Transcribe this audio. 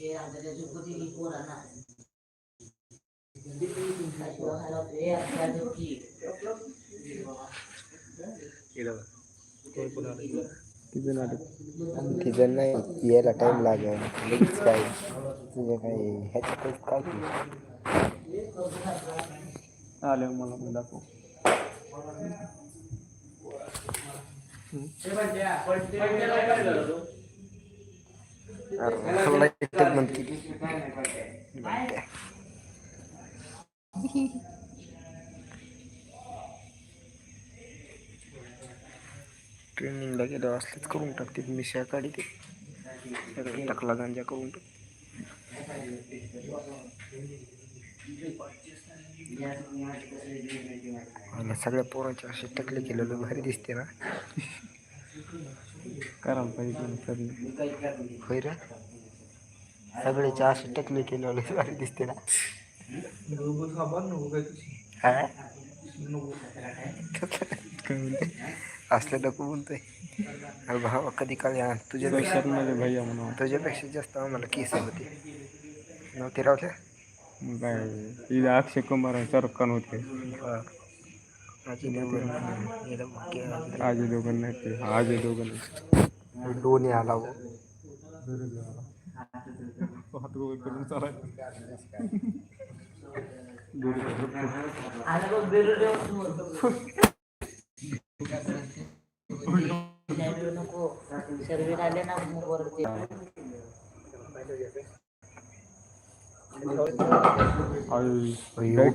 Yeah, I'm going to do good in the corner now. तिचं नाही यायला time लागेल. लगेच काय तुझं काय ह्याच्यातच काय? आले मला पण दाखव. बंद केली ट्रेनिंगला गेलं असलंच करून टाकते. मिशा काढी ते. सगळं टाकला गांजा करून टाक. सगळ्या पोरांचे असे टकले केलेलं भारी दिसते ना. करायला पाहिजे होय रे. सगळेचे असे टकले केलेलं भारी दिसते ना. हा? असलं नको बोलतोय अरे भावा कधी काळी आण तुझ्यापेक्षा भैया म्हणून तुझ्यापेक्षा जास्त आम्हाला केस होते नव्हते काय इथं अक्षय कुमार आणि शाहरुख खान होते माझी दोघं नाही ते आजी दोघं नाही दोन्ही आला हो. हात करून चालायचं सर्वे आले ना मग वरती आई